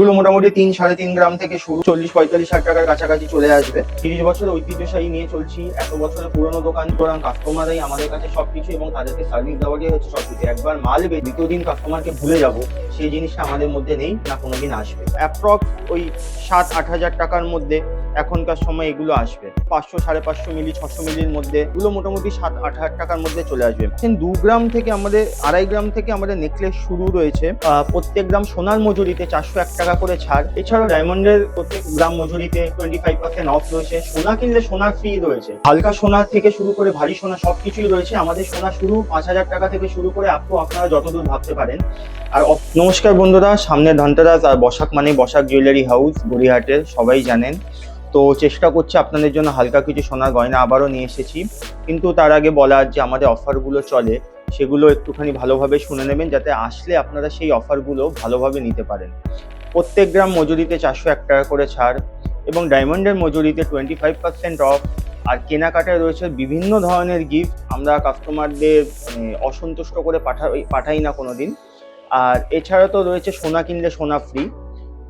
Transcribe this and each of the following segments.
এগুলো মোটামুটি তিন, সাড়ে তিন গ্রাম থেকে শুরু। চল্লিশ, পঁয়তাল্লিশ হাজার টাকার কাছাকাছি চলে আসবে। তিরিশ বছরের ঐতিহ্যশাহী নিয়ে চলছি। এত বছরের পুরনো দোকান, সুতরাং কাস্টমারই আমাদের কাছে সবকিছু এবং তাদেরকে সার্ভিস দেওয়া দেওয়াটাই হচ্ছে সবকিছু। একবার মাল বে দ্বিতীয় দিন কাস্টমারকে ভুলে যাব, সেই জিনিসটা আমাদের মধ্যে নেই, না কোনোদিন আসবে। অ্যাপ্রক্স ওই সাত, আট হাজার টাকার মধ্যে এখনকার সময় এগুলো আসবে। পাঁচশো, সাড়ে পাঁচশো মিলি, ছশো মিলির মধ্যে এগুলো মোটামুটি সাত, আট হাজার টাকার মধ্যে চলে আসবে। দু গ্রাম থেকে আমাদের, আড়াই গ্রাম থেকে আমাদের নেকলেস শুরু রয়েছে। প্রত্যেক গ্রাম সোনার মজুরিতে চারশো এক টাকা করে ছাড়। এছাড়াও ডায়মন্ডের প্রত্যেক গ্রাম মজুরিতে টোয়েন্টি ফাইভ পার্সেন্ট অফ রয়েছে। সোনা কিনলে সোনা ফ্রি রয়েছে। হালকা সোনা থেকে শুরু করে ভারী সোনা সবকিছুই রয়েছে। আমাদের সোনা শুরু পাঁচ হাজার টাকা থেকে শুরু করে আপ আপনারা যতদূর ভাবতে পারেন। আর নমস্কার বন্ধুরা, সামনে ধনতেরাস আর বসাক মানে বসাক জুয়েলারি হাউস গড়িয়াহাটের, সবাই জানেন। তো চেষ্টা করছি আপনাদের জন্য হালকা কিছু সোনার গয়না আবারও নিয়ে এসেছি। কিন্তু তার আগে বলার যে আমাদের অফারগুলো চলে, সেগুলো একটুখানি ভালোভাবে শুনে নেবেন যাতে আসলে আপনারা সেই অফারগুলো ভালোভাবে নিতে পারেন। প্রত্যেক গ্রাম মজুরিতে চারশো এক টাকা করে ছাড় এবং ডায়মন্ডের মজুরিতে টোয়েন্টি ফাইভ পার্সেন্ট অফ আর কেনাকাটায় রয়েছে বিভিন্ন ধরনের গিফট আমরা কাস্টমারদের মানে অসন্তুষ্ট করে পাঠাই পাঠাই না কোনো দিন আর এছাড়া তো রয়েছে সোনা কিনলে সোনা ফ্রি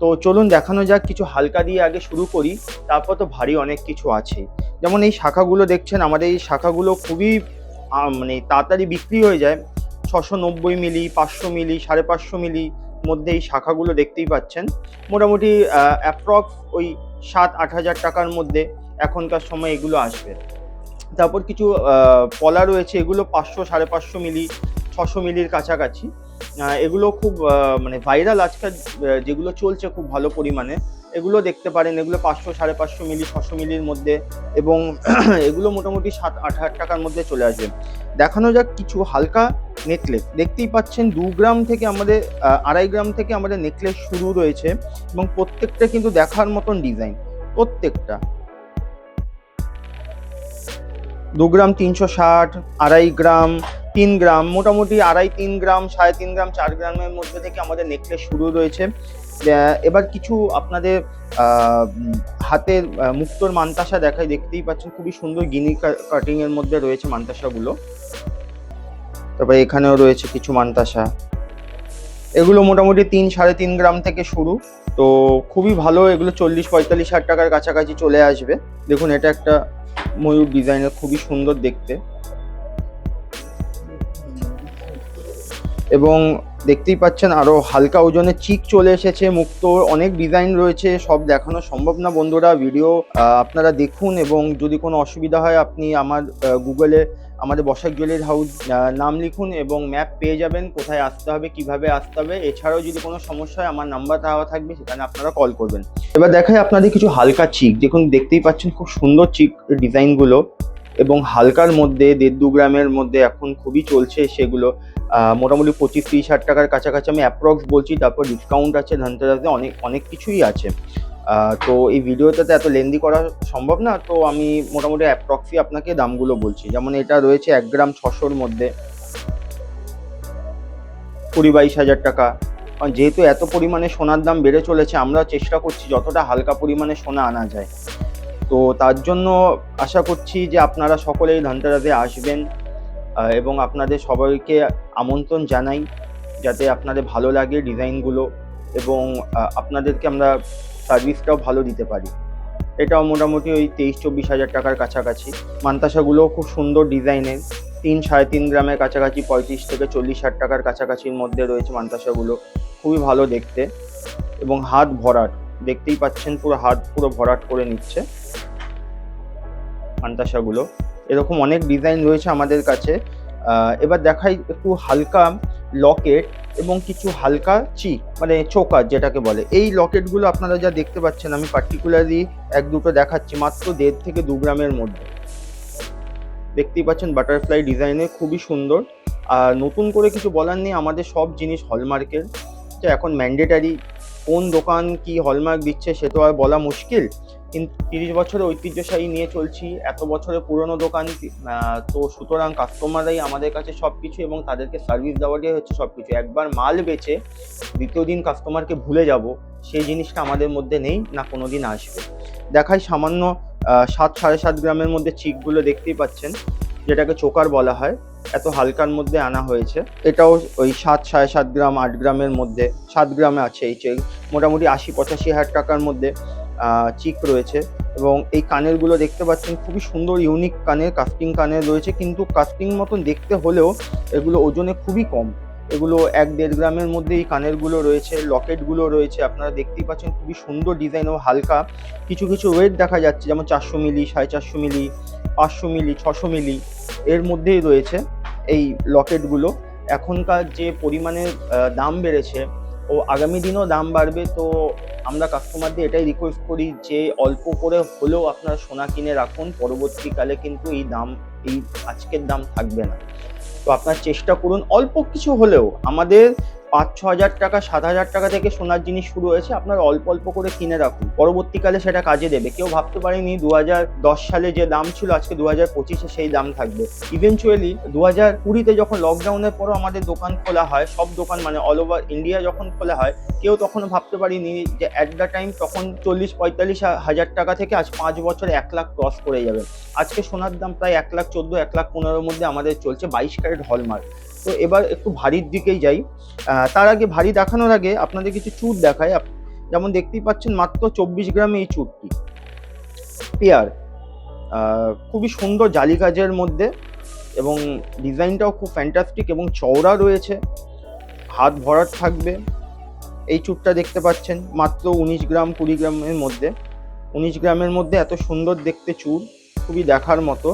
তো চলুন দেখানো যাক, কিছু হালকা দিয়ে আগে শুরু করি, তারপর তো ভারী অনেক কিছু আছে। যেমন এই শাখাগুলো দেখছেন, আমাদের এই শাখাগুলো খুবই মানে তাড়াতাড়ি বিক্রি হয়ে যায়। ছশো নব্বই মিলি, পাঁচশো মিলি, সাড়ে পাঁচশো মিলি মধ্যে এই শাখাগুলো দেখতেই পাচ্ছেন। মোটামুটি অ্যাপ্রক্স ওই সাত, আট হাজার টাকার মধ্যে এখনকার সময় এগুলো আসবে। তারপর কিছু পলা রয়েছে, এগুলো পাঁচশো, সাড়ে পাঁচশো মিলি, ছশো মিলির কাছাকাছি। এগুলো খুব মানে ভাইরাল আজকাল যেগুলো চলছে খুব ভালো পরিমাণে। এগুলো দেখতে পারেন, এগুলো পাঁচশো, সাড়ে পাঁচশো মিলি, ছশো মিলির মধ্যে এবং এগুলো মোটামুটি সাত, আট হাজার টাকার মধ্যে চলে আসবে দেখানো যাক কিছু হালকা নেকলেস। দেখতেই পাচ্ছেন, দু গ্রাম থেকে আমাদের আড়াই গ্রাম থেকে আমাদের নেকলেস শুরু রয়েছে এবং প্রত্যেকটা কিন্তু দেখার মতন ডিজাইন, প্রত্যেকটা। দু গ্রাম তিনশো ষাট, আড়াই গ্রাম তিন গ্রাম, মোটামুটি আড়াই তিন গ্রাম, সাড়ে তিন গ্রাম, চার গ্রামের মধ্যে থেকে আমাদের নেকলেস শুরু রয়েছে। এবার কিছু আপনাদের হাতের মুক্তোর মান্তাসা দেখায় দেখতেই পাচ্ছেন খুবই সুন্দর গিনি কাটিং এর মধ্যে রয়েছে মান্তাসাগুলো। তারপরে এখানেও রয়েছে কিছু মান্তাসা। এগুলো মোটামুটি তিন, সাড়ে তিন গ্রাম থেকে শুরু। তো খুবই ভালো, এগুলো চল্লিশ, পঁয়তাল্লিশ হাজার টাকার কাছাকাছি চলে আসবে। দেখুন, এটা একটা ময়ূর ডিজাইনের খুবই সুন্দর দেখতে। এবং দেখতেই পাচ্ছেন আরও হালকা ওজনের চিক চলে এসেছে, মুক্ত, অনেক ডিজাইন রয়েছে, সব দেখানো সম্ভব না বন্ধুরা ভিডিও আপনারা দেখুন এবং যদি কোনো অসুবিধা হয় আপনি আমার গুগলে আমাদের বসাক জুয়েলারি হাউস নাম লিখুন এবং ম্যাপ পেয়ে যাবেন, কোথায় আসতে হবে, কীভাবে আসতে হবে, এছাড়াও যদি কোনো সমস্যা হয়, আমার নাম্বার দেওয়া থাকবে, সেখানে আপনারা কল করবেন। এবার দেখাই আপনাদের কিছু হালকা চিক দেখুন, দেখতেই পাচ্ছেন খুব সুন্দর চিক ডিজাইনগুলো এবং হালকার মধ্যে দেড় দু গ্রামের মধ্যে এখন খুবই চলছে সেগুলো। মোটামুটি পঁচিশ তিরিশ হাজার টাকার কাছাকাছি আমি অ্যাপ্রক্স বলছি, তারপর ডিসকাউন্ট আছে, ধনতেরাসে অনেক অনেক কিছুই আছে। তো এই ভিডিওটাতে এত লেন্দি করা সম্ভব না, তো আমি মোটামুটি অ্যাপ্রক্সি আপনাকে দামগুলো বলছি। যেমন এটা রয়েছে এক গ্রাম ছশোর মধ্যে। কুড়ি বাইশ হাজার টাকা। যেহেতু এত পরিমাণে সোনার দাম বেড়ে চলেছে আমরা চেষ্টা করছি যতটা হালকা পরিমাণে সোনা আনা যায়। তো তার জন্য আশা করছি যে আপনারা সকলেই ধনতেরাসে আসবেন এবং আপনাদের সবাইকে আমন্ত্রণ জানাই যাতে আপনাদের ভালো লাগে ডিজাইনগুলো এবং আপনাদেরকে আমরা সার্ভিসটাও ভালো দিতে পারি। এটাও মোটামুটি ওই তেইশ চব্বিশ হাজার টাকার কাছাকাছি। মান্তাসাগুলোও খুব সুন্দর ডিজাইনের তিন সাড়ে তিন গ্রামের কাছাকাছি পঁয়ত্রিশ থেকে চল্লিশ হাজার টাকার কাছাকাছির মধ্যে রয়েছে মান্তাসাগুলো। খুবই ভালো দেখতে এবং হাত ভরাট। দেখতেই পাচ্ছেন পুরো হাত পুরো ভরাট করে নিচ্ছে। মান্তাসাগুলো এরকম অনেক ডিজাইন রয়েছে আমাদের কাছে। এবার দেখাই একটু হালকা লকেট এবং কিছু হালকা চি মানে চোকার যেটাকে বলে। এই লকেটগুলো আপনারা যা দেখতে পাচ্ছেন, আমি পার্টিকুলারলি এক দুটো দেখাচ্ছি, মাত্র দেড় থেকে দু গ্রামের মধ্যে। দেখতেই পাচ্ছেন বাটারফ্লাই ডিজাইনে খুবই সুন্দর। আর নতুন করে কিছু বলার নেই, আমাদের সব জিনিস হলমার্কের। এখন ম্যান্ডেটারি কোন দোকান কি হলমার্ক দিচ্ছে, সে তো আর বলা মুশকিল। তিরিশ বছরের ঐতিহ্যশালী নিয়ে চলছি। এত বছরের পুরনো দোকান তো সুতরাং কাস্টমাররাই আমাদের কাছে সব কিছু এবং তাদেরকে সার্ভিস দেওয়াটাই হচ্ছে সব কিছু একবার মাল বেচে দ্বিতীয় দিন কাস্টমারকে ভুলে যাব, সেই জিনিসটা আমাদের মধ্যে নেই, না কোনো দিন আসবে। দেখাই সামান্য সাত, সাড়ে সাত গ্রামের মধ্যে চিকগুলো দেখতেই পাচ্ছেন, যেটাকে চোকার বলা হয়। এত হালকার মধ্যে আনা হয়েছে। এটাও ওই সাত, সাড়ে সাত গ্রাম, আট গ্রামের মধ্যে, সাত গ্রামে আছে এই চেক মোটামুটি আশি, পঁচাশি হাজার টাকার মধ্যে। চিক রয়েছে এবং এই কানেরগুলো দেখতে পাচ্ছেন খুবই সুন্দর ইউনিক কানের কাস্টিং কানের রয়েছে কিন্তু কাস্টিং মতন দেখতে হলেও এগুলো ওজনে খুবই কম। এগুলো এক দেড় গ্রামের মধ্যে এই কানেরগুলো রয়েছে লকেটগুলো রয়েছে আপনারা দেখতেই পাচ্ছেন খুবই সুন্দর ডিজাইন ও হালকা। কিছু কিছু ওয়েট দেখা যাচ্ছে যেমন চারশো মিলি সাড়ে চারশো মিলি পাঁচশো মিলি ছশো মিলি এর মধ্যেই রয়েছে এই লকেটগুলো। এখনকার যে পরিমাণে আহ, দাম বেড়েছে ও আগামী দিনেও দাম বাড়বে তো আমরা কাস্টমারদের এটাই রিকোয়েস্ট করি যে অল্প করে হলেও আপনারা সোনা কিনে রাখুন, পরবর্তীকালে কিন্তু এই দাম, এই আজকের দাম থাকবে না। তো আপনার চেষ্টা করুন, অল্প কিছু হলেও আমাদের পাঁচ ছ হাজার টাকা সাত হাজার টাকা থেকে সোনার জিনিস শুরু হয়েছে। আপনার অল্প অল্প করে কিনে রাখুন। পরবর্তীকালে সেটা কাজে দেবে। কেউ ভাবতে পারেনি দু হাজার দশ সালে যে দাম ছিল, আজকে দু হাজার পঁচিশে সেই দাম থাকবে। ইভেনচুয়ালি দু হাজার কুড়িতে যখন লকডাউনের পরও আমাদের দোকান খোলা হয়, সব দোকান মানে অল ওভার ইন্ডিয়া যখন খোলা হয়, কেউ তখন ভাবতে পারিনি যে অ্যাট দ্য টাইম তখন চল্লিশ পঁয়তাল্লিশ হাজার টাকা থেকে আজ পাঁচ বছরে এক লাখ ক্রস করে যাবে। আজকে সোনার দাম প্রায় এক লাখ চোদ্দ, এক লাখ পনেরোর মধ্যে আমাদের চলছে, বাইশ ক্যারেট হলমার্ক তো এবার একটু ভারীর দিকেই যাই। তার আগে ভারী দেখানোর আগে আপনাদের কিছু চুট দেখায় যেমন দেখতেই পাচ্ছেন মাত্র চব্বিশ গ্রামে এই চুটটি। পেয়ার। খুবই সুন্দর জালি কাজের মধ্যে এবং ডিজাইনটাও খুব ফ্যান্টাস্টিক এবং চওড়া রয়েছে। হাত ভরাট থাকবে। এই চুটটা দেখতে পাচ্ছেন মাত্র উনিশ গ্রাম কুড়ি গ্রামের মধ্যে। উনিশ গ্রামের মধ্যে এত সুন্দর দেখতে চুর খুবই দেখার মতো।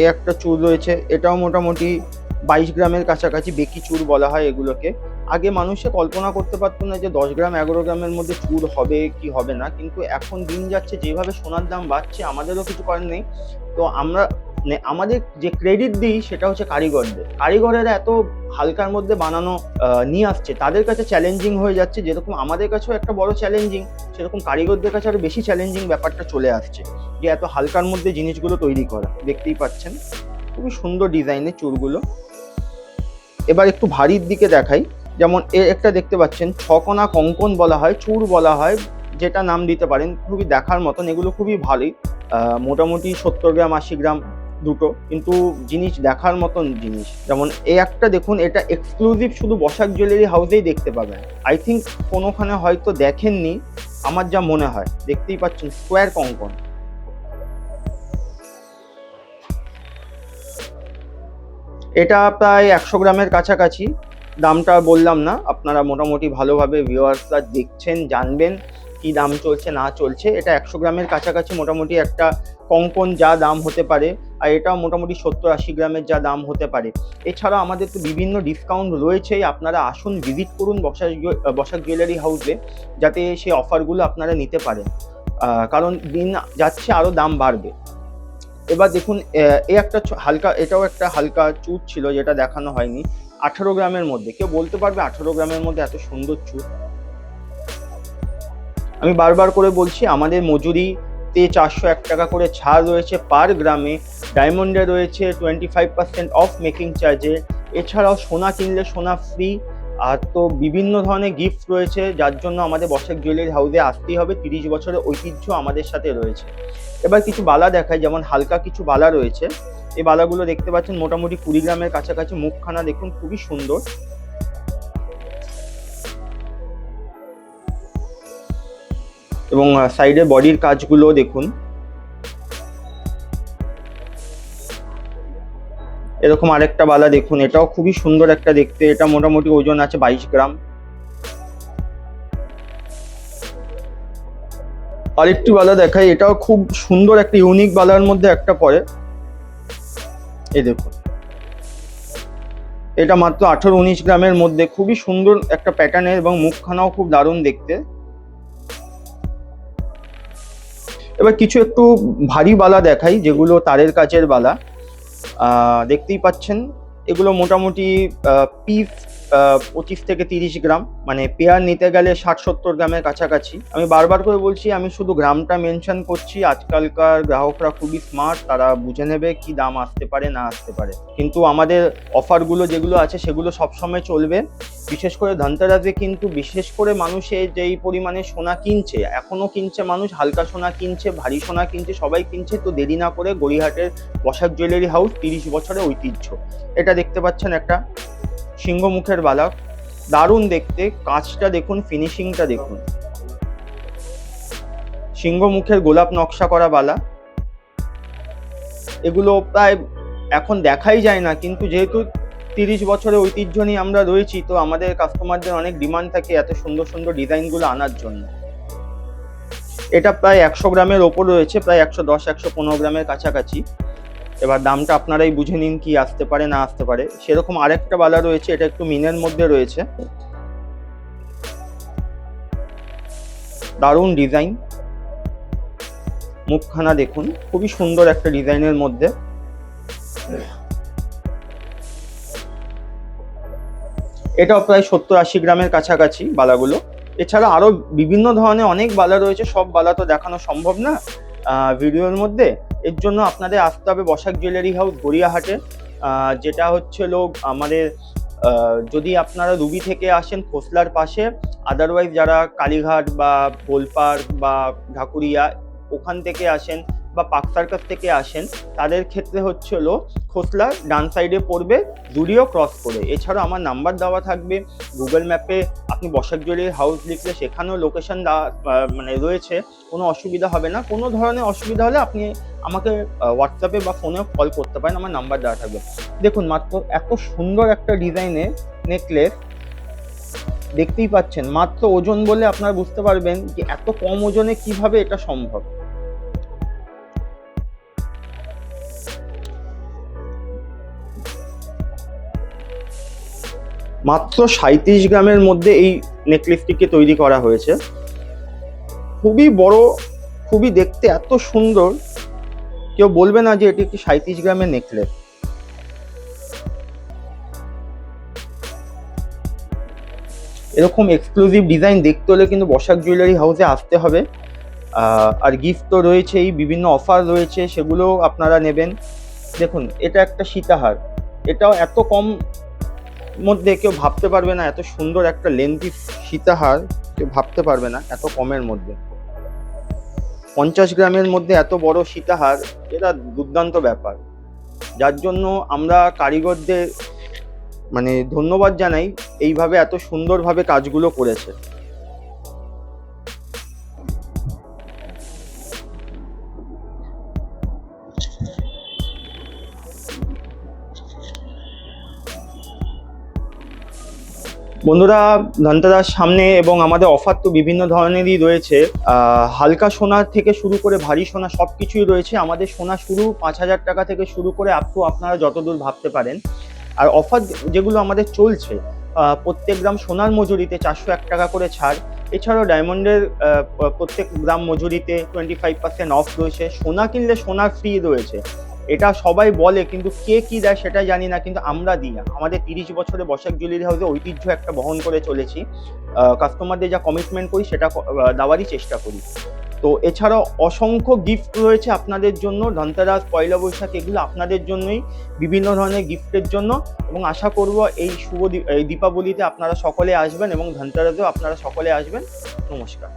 এই একটা চুর রয়েছে। এটাও মোটামুটি বাইশ গ্রামের কাছাকাছি বেকি চুর বলা হয় এগুলোকে। আগে মানুষে কল্পনা করতে পারতো না যে দশ গ্রাম, এগারো গ্রামের মধ্যে চুর হবে কি হবে না। কিন্তু এখন দিন যাচ্ছে, যেভাবে সোনার দাম বাড়ছে, আমাদেরও কিছু করার নেই। তো আমরা আমাদের যে ক্রেডিট দিই, সেটা হচ্ছে কারিগরদের। কারিগরেরা এত হালকার মধ্যে বানানো নিয়ে আসছে, তাদের কাছে চ্যালেঞ্জিং হয়ে যাচ্ছে। যেরকম আমাদের কাছেও একটা বড় চ্যালেঞ্জিং সেরকম কারিগরদের কাছে আরও বেশি চ্যালেঞ্জিং ব্যাপারটা চলে আসছে। যে এত হালকার মধ্যে জিনিসগুলো তৈরি করা। দেখতেই পাচ্ছেন। খুবই সুন্দর ডিজাইনের চুরগুলো। এবার একটু ভারীর দিকে দেখাই। যেমন এ একটা দেখতে পাচ্ছেন, ছকোনা কঙ্কন বলা হয়, চুর বলা হয়, যেটা নাম দিতে পারেন। খুবই দেখার মতন, এগুলো খুবই ভালোই মোটামুটি সত্তর গ্রাম, আশি গ্রাম দুটো। কিন্তু জিনিস দেখার মতন জিনিস। যেমন এই একটা দেখুন, এটা এক্সক্লুসিভ শুধু বসাক জুয়েলারি হাউসেই দেখতে পাবেন। আই থিঙ্ক কোনোখানে হয়তো দেখেননি, আমার যা মনে হয়। দেখতেই পাচ্ছেন স্কোয়ার কঙ্কন। এটা প্রায় একশো গ্রামের কাছাকাছি। দামটা বললাম না, আপনারা মোটামুটি ভালোভাবে ভিউয়ার্সরা দেখছেন, জানবেন কি দাম চলছে, না চলছে। এটা একশো গ্রামের কাছাকাছি মোটামুটি একটা কঙ্কন যা দাম হতে পারে, আর এটাও মোটামুটি সত্তর আশি গ্রামের যা দাম হতে পারে। এছাড়া আমাদের তো বিভিন্ন ডিসকাউন্ট রয়েছেই, আপনারা আসুন ভিজিট করুন জুয়ে- বসাক জুয়েলারি হাউসে যাতে সেই অফারগুলো আপনারা নিতে পারেন। কারণ দিন যাচ্ছে আরও দাম বাড়বে। এবার দেখুন এই একটা হালকা, এটাও একটা হালকা চুট ছিল যেটা দেখানো হয়নি। আঠারো গ্রামের মধ্যে, কেউ বলতে পারবে আঠারো গ্রামের মধ্যে এত সুন্দর চুট? আমি বারবার করে বলছি, আমাদের মজুরিতে চারশো এক টাকা করে ছাড় রয়েছে পার গ্রামে। ডায়মন্ডে রয়েছে twenty five percent off making চার্জে এছাড়াও সোনা কিনলে সোনা ফ্রি আর তো বিভিন্ন ধরনের গিফট রয়েছে, যার জন্য আমাদের বসাক জুয়েলারি হাউসে আসতেই হবে। তিরিশ বছরের ঐতিহ্য আমাদের সাথে রয়েছে। এবার কিছু বালা দেখায় যেমন হালকা কিছু বালা রয়েছে। এই বালাগুলো দেখতে পাচ্ছেন মোটামুটি কুড়ি গ্রামের কাছাকাছি মুখখানা, দেখুন খুবই সুন্দর। এবং সাইডে বডির কাজগুলো দেখুন। এরকম আরেকটা বালা দেখুন, এটাও খুবই সুন্দর একটা দেখতে। এটা মোটামুটি ওজন আছে বাইশ গ্রাম। আরেকটি বালা দেখাই, এটাও খুব সুন্দর একটা, ইউনিক বালার মধ্যে একটা পড়ে। এই দেখুন। এটা মাত্র আঠারো উনিশ গ্রামের মধ্যে, খুবই সুন্দর একটা প্যাটার্নের এবং মুখখানাও খুব দারুণ দেখতে। এবার কিছু একটু ভারী বালা দেখাই, যেগুলো তারের কাচের বালা। দেখতেই পাচ্ছেন। এগুলো মোটামুটি পিস পঁচিশ থেকে তিরিশ গ্রাম মানে পেয়ার নিতে গেলে ষাট সত্তর গ্রামের কাছাকাছি। আমি বারবার করে বলছি, আমি শুধু গ্রামটা মেনশন করছি, আজকালকার গ্রাহকরা খুবই স্মার্ট তারা বুঝে নেবে কি দাম আসতে পারে, না আসতে পারে। কিন্তু আমাদের অফারগুলো যেগুলো আছে, সেগুলো সবসময় চলবে। বিশেষ করে ধনতেরাসে কিন্তু বিশেষ করে মানুষে যেই পরিমাণে সোনা কিনছে এখনও কিনছে মানুষ, হালকা সোনা কিনছে, ভারী সোনা কিনছে, সবাই কিনছে, তো দেরি না করে গড়িহাটের বসাক জুয়েলারি হাউস তিরিশ বছরের ঐতিহ্য। এটা দেখতে পাচ্ছেন একটা সিংহমুখের বালা। দারুণ দেখতে কাঁচটা দেখুন ফিনিশিংটা দেখুন। সিংহমুখের গোলাপ নকশা করা বালা। এগুলো প্রায় এখন দেখাই যায় না, কিন্তু যেহেতু তিরিশ বছরের ঐতিহ্য নিয়ে আমরা রয়েছি, তো আমাদের কাস্টমারদের অনেক ডিমান্ড থাকে এত সুন্দর সুন্দর ডিজাইনগুলো আনার জন্য। এটা প্রায় একশো গ্রামের ওপর রয়েছে, প্রায় একশো দশ, একশো পনেরো গ্রামের কাছাকাছি। এবার দামটা আপনারাই বুঝে নিন কি আসতে পারে, না আসতে পারে। সেরকম আরেকটা বালা রয়েছে, এটা একটু মিনের মধ্যে রয়েছে। দারুণ ডিজাইন। মুখখানা দেখুন, খুবই সুন্দর একটা ডিজাইনের মধ্যে। এটাও প্রায় সত্তর আশি গ্রামের কাছাকাছি বালাগুলো। এছাড়া আরও বিভিন্ন ধরনের অনেক বালা রয়েছে, সব বালা তো দেখানো সম্ভব না ভিডিওর মধ্যে। এর জন্য আপনাদের আসতে হবে বসাক জুয়েলারি হাউস গড়িয়াহাটে। যেটা হচ্ছে লোক আমাদের যদি আপনারা রুবি থেকে আসেন খোসলার পাশে আদারওয়াইজ যারা কালীঘাট বা গোলপার্ক বা ঢাকুরিয়া ওখান থেকে আসেন বা পাক সার্কাস থেকে আসেন, তাদের ক্ষেত্রে হচ্ছে হলো খোসলা ডান সাইডে পড়বে জুডিও ক্রস করে। এছাড়াও আমার নাম্বার দেওয়া থাকবে গুগল ম্যাপে আপনি বসাক জুয়েলারি হাউস লিখলে সেখানেও লোকেশন মানে রয়েছে, কোনো অসুবিধা হবে না। কোনো ধরনের অসুবিধা হলে আপনি আমাকে হোয়াটসঅ্যাপে বা ফোনে কল করতে পারেন, আমার নাম্বার দেওয়া থাকবে। দেখুন, মাত্র এত সুন্দর একটা ডিজাইনে নেকলেস দেখতেই পাচ্ছেন। মাত্র ওজন বলে আপনারা বুঝতে পারবেন যে এত কম ওজনে কীভাবে এটা সম্ভব। মাত্র সাঁত্রিশ গ্রামের মধ্যে এই নেকলেসটিকে তৈরি করা হয়েছে। খুবই বড়, খুবই দেখতে এত সুন্দর। কেউ বলবে না যে এটি একটি সাঁত্রিশ গ্রামের নেকলেস এরকম এক্সক্লুসিভ ডিজাইন দেখতে হলে কিন্তু বসাক জুয়েলারি হাউসে আসতে হবে। আর গিফট তো রয়েছেই, বিভিন্ন অফার রয়েছে সেগুলো আপনারা নেবেন। দেখুন, এটা একটা সীতাহার। এটাও এত কম মধ্যে কেউ ভাবতে পারবে না, এত সুন্দর একটা লেন্থি সীতাহার কেউ ভাবতে পারবে না, এত কমের মধ্যে। পঞ্চাশ গ্রামের মধ্যে এত বড় সীতাহার, এটা দুর্দান্ত ব্যাপার। যার জন্য আমরা কারিগরদের মানে ধন্যবাদ জানাই, এইভাবে এত সুন্দরভাবে কাজগুলো করেছে। বন্ধুরা, ধনতেরাস সামনে এবং আমাদের অফার তো বিভিন্ন ধরনেরই রয়েছে। হালকা সোনার থেকে শুরু করে ভারী সোনা সব কিছুই রয়েছে। আমাদের সোনা শুরু পাঁচ হাজার টাকা থেকে শুরু করে আপ টু আপনারা যতদূর ভাবতে পারেন। আর অফার যেগুলো আমাদের চলছে প্রত্যেক গ্রাম সোনার মজুরিতে চারশো এক টাকা করে ছাড়। এছাড়াও ডায়মন্ডের প্রত্যেক গ্রাম মজুরিতে টোয়েন্টি ফাইভ পার্সেন্ট অফ রয়েছে। সোনা কিনলে সোনার ফ্রি রয়েছে। এটা সবাই বলে, কিন্তু কে কি দেয় সেটা জানি না, কিন্তু আমরা দিই না। আমাদের তিরিশ বছরে বসাক জুয়েলারি হাউসে ঐতিহ্য একটা বহন করে চলেছি। কাস্টমারদের যা কমিটমেন্ট করি, সেটা দেওয়ারই চেষ্টা করি। তো এছাড়াও অসংখ্য গিফট রয়েছে আপনাদের জন্য, ধনতেরাস, পয়লা বৈশাখ, এগুলো আপনাদের জন্যই, বিভিন্ন ধরনের গিফটের জন্য। এবং আশা করব এই শুভ এই দীপাবলিতে আপনারা সকলে আসবেন এবং ধনতেরাসেও আপনারা সকলে আসবেন। নমস্কার।